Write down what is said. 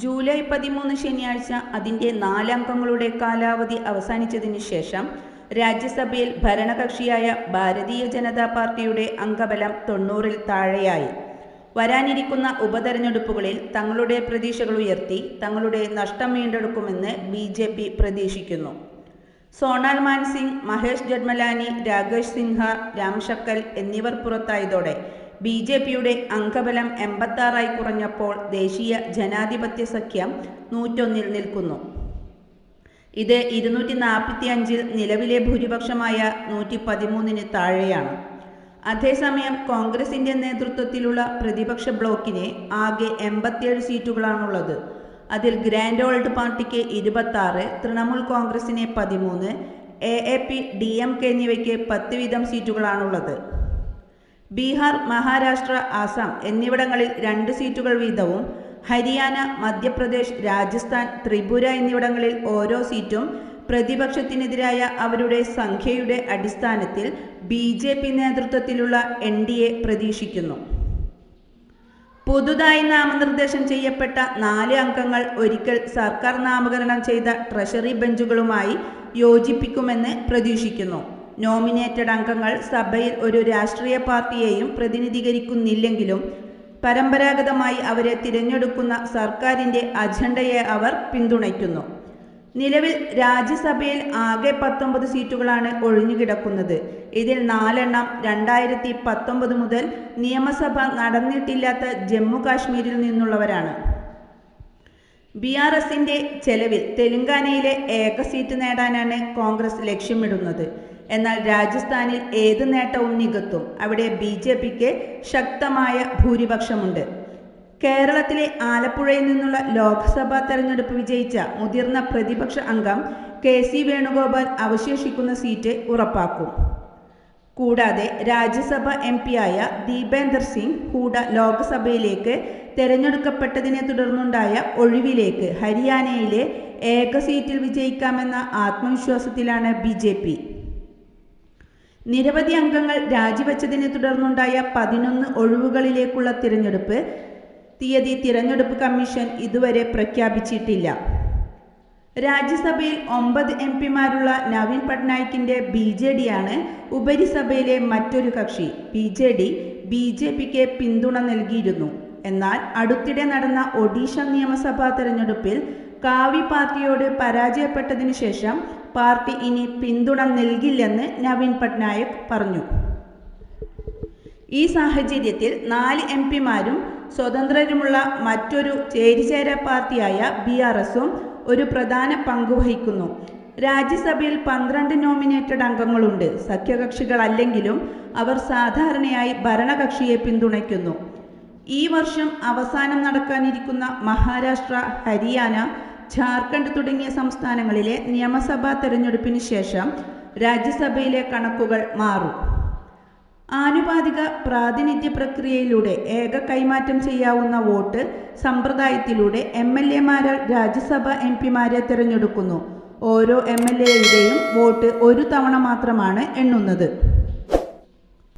July പതിമൂന്ന് ശനിയാഴ്ച അതിന്റെ നാലംഗങ്ങളുടെ കാലാവധി അവസാനിച്ചതിനു ശേഷം രാജ്യസഭയിൽ ഭരണകക്ഷിയായ ഭാരതീയ ജനതാ പാർട്ടിയുടെ അംഗബലം തൊണ്ണൂറിൽ താഴെയായി. വരാനിരിക്കുന്ന ഉപതെരഞ്ഞെടുപ്പുകളിൽ തങ്ങളുടെ പ്രതീക്ഷകൾ ഉയർത്തി തങ്ങളുടെ നഷ്ടം വീണ്ടെടുക്കുമെന്ന് ബി ജെ പി പ്രതീക്ഷിക്കുന്നു. സോണാൽ മാൻസിംഗ് മഹേഷ് ജഡ്മലാനി രാകേഷ് സിൻഹ രാംശക്കൽ എന്നിവർ പുറത്തായതോടെ ബി ജെ പിയുടെ അംഗബലം എൺപത്താറായി കുറഞ്ഞപ്പോൾ ദേശീയ ജനാധിപത്യ സഖ്യം നൂറ്റൊന്നിൽ നിൽക്കുന്നു. ഇത് ഇരുന്നൂറ്റി നാൽപ്പത്തി അഞ്ചിൽ നിലവിലെ ഭൂരിപക്ഷമായ നൂറ്റി പതിമൂന്നിന് താഴെയാണ്. അതേസമയം കോൺഗ്രസിന്റെ നേതൃത്വത്തിലുള്ള പ്രതിപക്ഷ ബ്ലോക്കിന് ആകെ എൺപത്തിയേഴ് സീറ്റുകളാണുള്ളത്. അതിൽ ഗ്രാൻഡ് ഓൾഡ് പാർട്ടിക്ക് ഇരുപത്തി ആറ് തൃണമൂൽ കോൺഗ്രസിന് പതിമൂന്ന് A A P D M K എന്നിവയ്ക്ക് പത്ത് വീതം സീറ്റുകളാണുള്ളത്. ബീഹാർ മഹാരാഷ്ട്ര ആസാം എന്നിവിടങ്ങളിൽ രണ്ട് സീറ്റുകൾ വീതവും ഹരിയാന മധ്യപ്രദേശ് രാജസ്ഥാൻ ത്രിപുര എന്നിവിടങ്ങളിൽ ഓരോ സീറ്റും പ്രതിപക്ഷത്തിനെതിരായ അവരുടെ സംഖ്യയുടെ അടിസ്ഥാനത്തിൽ ബി ജെ പി നേതൃത്വത്തിലുള്ള എൻ ഡി എ പ്രതീക്ഷിക്കുന്നു. പുതുതായി നാമനിർദ്ദേശം ചെയ്യപ്പെട്ട നാല് അംഗങ്ങൾ ഒരിക്കൽ സർക്കാർ നാമകരണം ചെയ്ത ട്രഷറി ബെഞ്ചുകളുമായി യോജിപ്പിക്കുമെന്ന് പ്രതീക്ഷിക്കുന്നു. നോമിനേറ്റഡ് അംഗങ്ങൾ സഭയിൽ ഒരു രാഷ്ട്രീയ പാർട്ടിയെയും പ്രതിനിധീകരിക്കുന്നില്ലെങ്കിലും പരമ്പരാഗതമായി അവരെ തിരഞ്ഞെടുക്കുന്ന സർക്കാരിന്റെ അജണ്ടയെ അവർ പിന്തുണയ്ക്കുന്നു. നിലവിൽ രാജ്യസഭയിൽ ആകെ പത്തൊമ്പത് സീറ്റുകളാണ് ഒഴിഞ്ഞുകിടക്കുന്നത്. ഇതിൽ നാലെണ്ണം രണ്ടായിരത്തി പത്തൊമ്പത് മുതൽ നിയമസഭ നടന്നിട്ടില്ലാത്ത ജമ്മു കാശ്മീരിൽ നിന്നുള്ളവരാണ്. ബി ആർ എസിന്റെ ചെലവിൽ തെലങ്കാനയിലെ ഏക സീറ്റ് നേടാനാണ് കോൺഗ്രസ് ലക്ഷ്യമിടുന്നത്. എന്നാൽ രാജസ്ഥാനിൽ ഏത് നേട്ടവും നികത്തും അവിടെ ബി ജെ പിക്ക് ശക്തമായ ഭൂരിപക്ഷമുണ്ട്. കേരളത്തിലെ ആലപ്പുഴയിൽ നിന്നുള്ള ലോക്സഭാ തെരഞ്ഞെടുപ്പ് വിജയിച്ച മുതിർന്ന പ്രതിപക്ഷ അംഗം കെ സി വേണുഗോപാൽ അവശേഷിക്കുന്ന സീറ്റ് ഉറപ്പാക്കും. കൂടാതെ രാജ്യസഭ എം പിയായ ദീപേന്ദർ സിംഗ് ഹൂഡ ലോക്സഭയിലേക്ക് തെരഞ്ഞെടുക്കപ്പെട്ടതിനെ തുടർന്നുണ്ടായ ഒഴിവിലേക്ക് ഹരിയാനയിലെ ഏക സീറ്റിൽ വിജയിക്കാമെന്ന ആത്മവിശ്വാസത്തിലാണ് ബി ജെ പി. നിരവധി അംഗങ്ങൾ രാജിവെച്ചതിനെ തുടർന്നുണ്ടായ പതിനൊന്ന് ഒഴിവുകളിലേക്കുള്ള തിരഞ്ഞെടുപ്പ് തീയതി തിരഞ്ഞെടുപ്പ് കമ്മീഷൻ ഇതുവരെ പ്രഖ്യാപിച്ചിട്ടില്ല. രാജ്യസഭയിൽ ഒമ്പത് എം പിമാരുള്ള നവീൻ പട്നായിക്കിന്റെ ബി ജെ ഡിയാണ് ഉപരിസഭയിലെ മറ്റൊരു കക്ഷി. B J D B J പിക്ക് പിന്തുണ നൽകിയിരുന്നു. എന്നാൽ അടുത്തിടെ നടന്ന ഒഡീഷ നിയമസഭാ തെരഞ്ഞെടുപ്പിൽ കാവി പാർട്ടിയോട് പരാജയപ്പെട്ടതിനു ശേഷം പാർട്ടി ഇനി പിന്തുണ നൽകില്ലെന്ന് നവീൻ പട്നായക് പറഞ്ഞു. ഈ സാഹചര്യത്തിൽ നാല് എം പിമാരും സ്വതന്ത്രരുമുള്ള മറ്റൊരു ചേരിചേര പാർട്ടിയായ ബി ആർ എസും ഒരു പ്രധാന പങ്ക് വഹിക്കുന്നു. രാജ്യസഭയിൽ പന്ത്രണ്ട് നോമിനേറ്റഡ് അംഗങ്ങളുണ്ട്. സഖ്യകക്ഷികളല്ലെങ്കിലും അവർ സാധാരണയായി ഭരണകക്ഷിയെ പിന്തുണയ്ക്കുന്നു. ഈ വർഷം അവസാനം നടക്കാനിരിക്കുന്ന മഹാരാഷ്ട്ര ഹരിയാന ജാർഖണ്ഡ് തുടങ്ങിയ സംസ്ഥാനങ്ങളിലെ നിയമസഭാ തെരഞ്ഞെടുപ്പിന് ശേഷം രാജ്യസഭയിലെ കണക്കുകൾ മാറും. ആനുപാതിക പ്രാതിനിധ്യ പ്രക്രിയയിലൂടെ ഏക കൈമാറ്റം ചെയ്യാവുന്ന വോട്ട് സമ്പ്രദായത്തിലൂടെ എം എൽ എമാരെ രാജ്യസഭ എം പിമാരെ തിരഞ്ഞെടുക്കുന്നു. ഓരോ എം എൽ എയുടെയും വോട്ട് ഒരു തവണ മാത്രമാണ് എണ്ണുന്നത്.